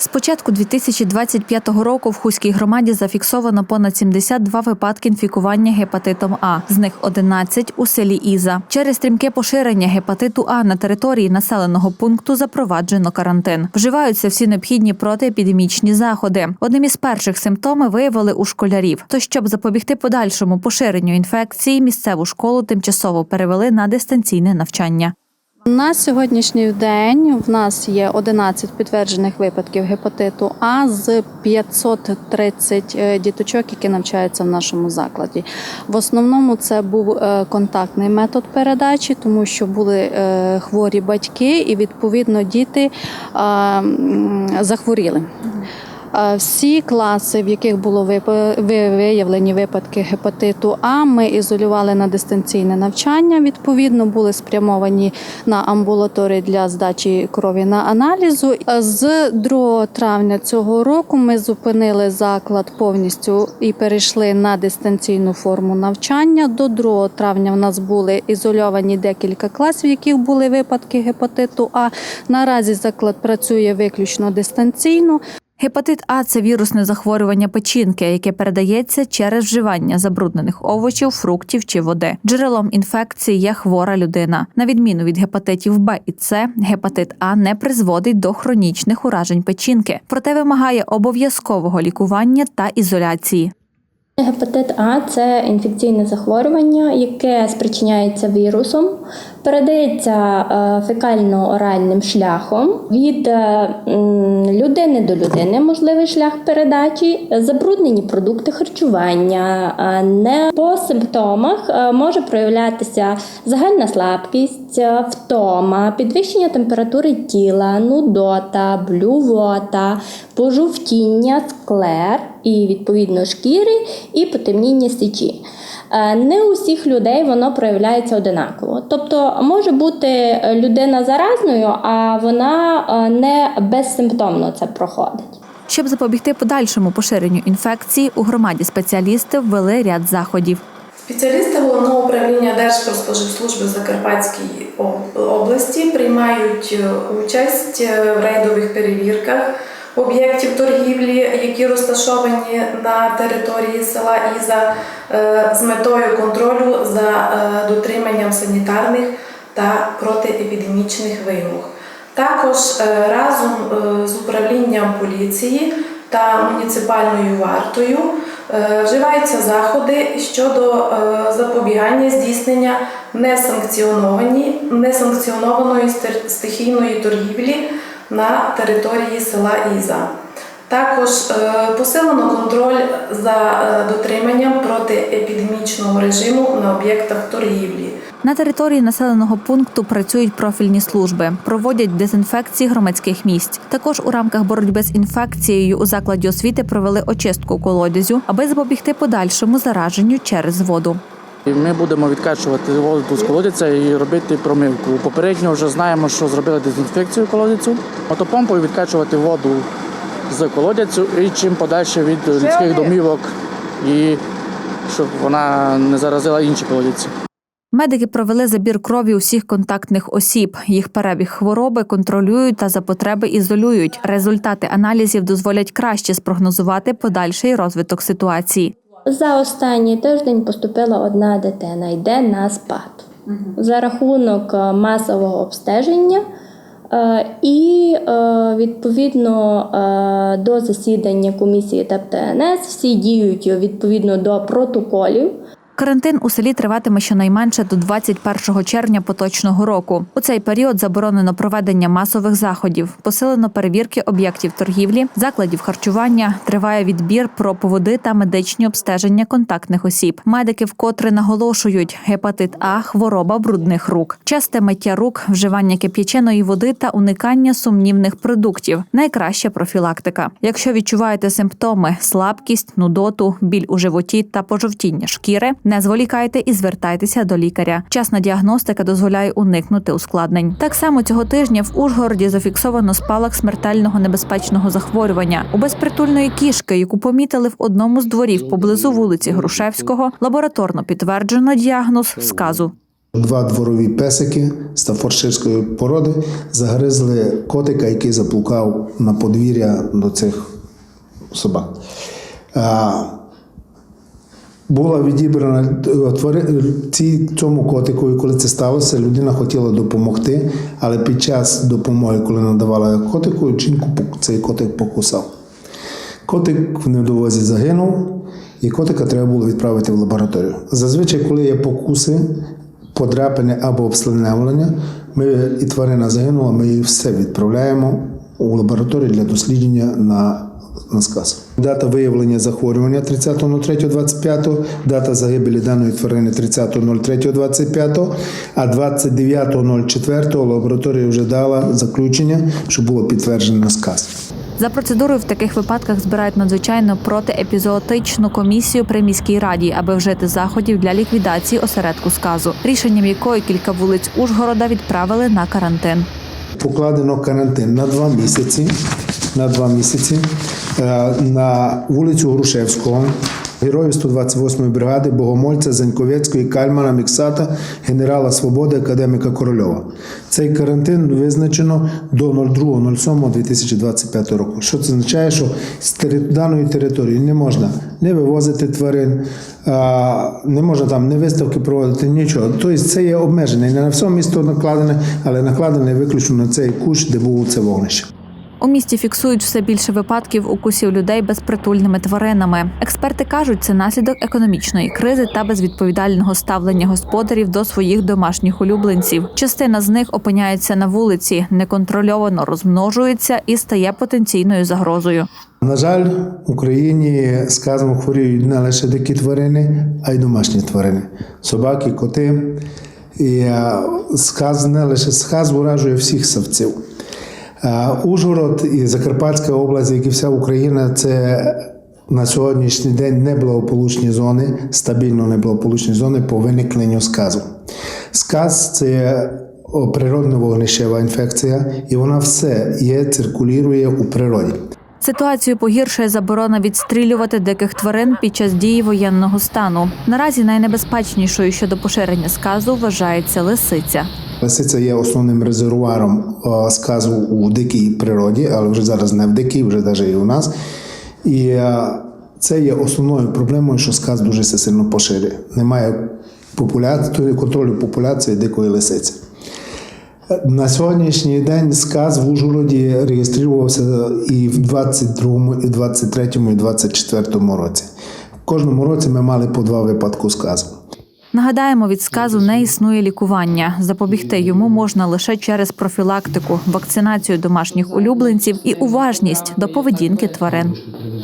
З початку 2025 року в Хуській громаді зафіксовано понад 72 випадки інфікування гепатитом А, з них 11 у селі Іза. Через стрімке поширення гепатиту А на території населеного пункту запроваджено карантин. Вживаються всі необхідні протиепідемічні заходи. Одним із перших симптомів виявили у школярів. То щоб запобігти подальшому поширенню інфекції, місцеву школу тимчасово перевели на дистанційне навчання. На сьогоднішній день в нас є 11 підтверджених випадків гепатиту А з 530 е, діточок, які навчаються в нашому закладі. В основному це був е, контактний метод передачі, тому що були е, хворі батьки, і відповідно діти захворіли. Е, Всі класи, в яких було виявлені випадки гепатиту А, ми ізолювали на дистанційне навчання. Відповідно, були спрямовані на амбулаторії для здачі крові на аналізу. Е, З 2 травня цього року ми зупинили заклад повністю і перейшли на дистанційну форму навчання. До 2 травня в нас були ізольовані декілька класів, в яких були випадки гепатиту А. Наразі заклад працює виключно дистанційно. Гепатит А це вірусне захворювання печінки, яке передається через вживання забруднених овочів, фруктів чи води. Джерелом інфекції є хвора людина. На відміну від гепатитів Б і С, гепатит А не призводить до хронічних уражень печінки, проте вимагає обов'язкового лікування та ізоляції. Гепатит А це інфекційне захворювання, яке спричиняється вірусом, передається е, фекально-оральним шляхом від е, людини до людини, можливий шлях передачі, забруднені продукти харчування. е, Не по симптомах може проявлятися загальна слабкість, втома, підвищення температури тіла, нудота, блювота, пожовтіння, склер і відповідно шкіри і потемніння січі. Не у всіх людей воно проявляється одинаково. Тобто може бути людина заразною, а вона е, не безсимптомно це проходить. Щоб запобігти подальшому поширенню інфекції, у громаді спеціалісти ввели ряд заходів. Спеціалісти головного управління Держпродспоживслужби Закарпатській області приймають е, участь е, в рейдових перевірках об'єктів торгівлі, які розташовані на території села Іза, е, з метою контролю за е, дотриманням санітарних та протиепідемічних вимог. Також е, разом з управлінням поліції та муніципальною вартою вживаються заходи щодо запобігання здійснення несанкціонованої стихійної торгівлі на території села Іза. Також е, посилено контроль за е, дотриманням протиепідемічного режиму на об'єктах торгівлі. На території населеного пункту працюють профільні служби, проводять дезінфекції громадських місць. Також у рамках боротьби з інфекцією у закладі освіти провели очистку колодязю, аби запобігти подальшому зараженню через воду. І Ми будемо відкачувати воду з колодязя і робити промивку. Попередньо вже знаємо, що зробили дезінфекцію колодязю, мотопомпою відкачувати воду з колодязю і чим подальше від людських домівок, і щоб вона не заразила інші колодязі. Медики провели забір крові усіх контактних осіб. Їх перебіг хвороби контролюють та за потреби ізолюють. Результати аналізів дозволять краще спрогнозувати подальший розвиток ситуації. За останній тиждень поступила одна дитина, йде на спад. За рахунок е, масового обстеження е, і е, відповідно до засідання комісії ТЕП-ТНС всі діють відповідно до протоколів. Карантин у селі триватиме щонайменше до 21 червня поточного року. У цей період заборонено проведення масових заходів, посилено перевірки об'єктів торгівлі, закладів харчування, триває відбір проповоди та медичні обстеження контактних осіб. Медики вкотре наголошують: гепатит А хвороба брудних рук, часте миття рук, вживання кип'яченої води та уникання сумнівних продуктів найкраща профілактика. Якщо відчуваєте симптоми слабкість, нудоту, біль у животі та пожовтіння шкіри, не зволікайте і звертайтеся до лікаря. Часна діагностика дозволяє уникнути ускладнень. Так само цього тижня в Ужгороді зафіксовано спалах смертельного небезпечного захворювання у безпритульної кішки, яку помітили в одному з дворів поблизу вулиці Грушевського. Лабораторно підтверджено діагноз сказу. Два дворові песики стафорширської породи загризли котика, який заплукав на подвір'я до цих собак. Була відібрана ці, цьому котику, і коли це сталося, людина хотіла допомогти, але під час допомоги, коли надавала котику, жінку цей котик покусав. Котик в недовозі загинув, і котика треба було відправити в лабораторію. Зазвичай, коли є покуси, подряпини або обслиневлення, ми і тварина загинула, ми її все відправляємо у лабораторію для дослідження на, на сказ. Дата виявлення захворювання 30.03.25, дата загибелі даної тварини 30.03.25, а 29.04 лабораторія вже дала заключення, що було підтверджено сказ. За процедурою в таких випадках збирають надзвичайно протиепізоотичну комісію при міській раді, аби вжити заходів для ліквідації осередку сказу, рішенням якої кілька вулиць Ужгорода відправили на карантин. покладено карантин на два місяці. На два місяці на вулицю Грушевського, героїв 128-ї бригади, Богомольця, Заньковецької, Кальмана, Міксата, генерала Свободи, академіка Корольова. Цей карантин визначено до 02.07.2025 року. Що це означає, що з даної території не можна не вивозити тварин, не можна там не виставки проводити, нічого. Тобто це є обмежене. Не на все місто накладене, але накладене виключно на цей кущ, де було це вогнище. У місті фіксують все більше випадків укусів людей безпритульними тваринами. Експерти кажуть, це наслідок економічної кризи та безвідповідального ставлення господарів до своїх домашніх улюбленців. Частина з них опиняється на вулиці, неконтрольовано розмножується і стає потенційною загрозою. На жаль, в Україні сказом хворіють не лише дикі тварини, а й домашні тварини собаки, коти. І е, сказ не лише сказ уражує всіх савців. Е, Ужгород і Закарпатська область, як і вся Україна, це на сьогоднішній день неблагополучні зони, стабільно неблагополучні зони по виникненню сказу. Сказ це о, природна вогнищева інфекція, і вона все є, циркулює у природі. Ситуацію погіршує заборона відстрілювати диких тварин під час дії воєнного стану. Наразі найнебезпечнішою щодо поширення сказу вважається лисиця. Лисиця є основним резервуаром е, сказу у дикій природі, але вже зараз не в дикій, вже навіть і у нас. І е, це є основною проблемою, що сказ дуже сильно поширює. Немає популяції, контролю популяції дикої лисиці. На сьогоднішній день сказ в Ужгороді реєструвався і в 22, і 23, і 24 році. В кожному році ми мали по два випадку сказу. Нагадаємо, від сказу не існує лікування. Запобігти йому можна лише через профілактику, вакцинацію домашніх улюбленців і уважність до поведінки тварин.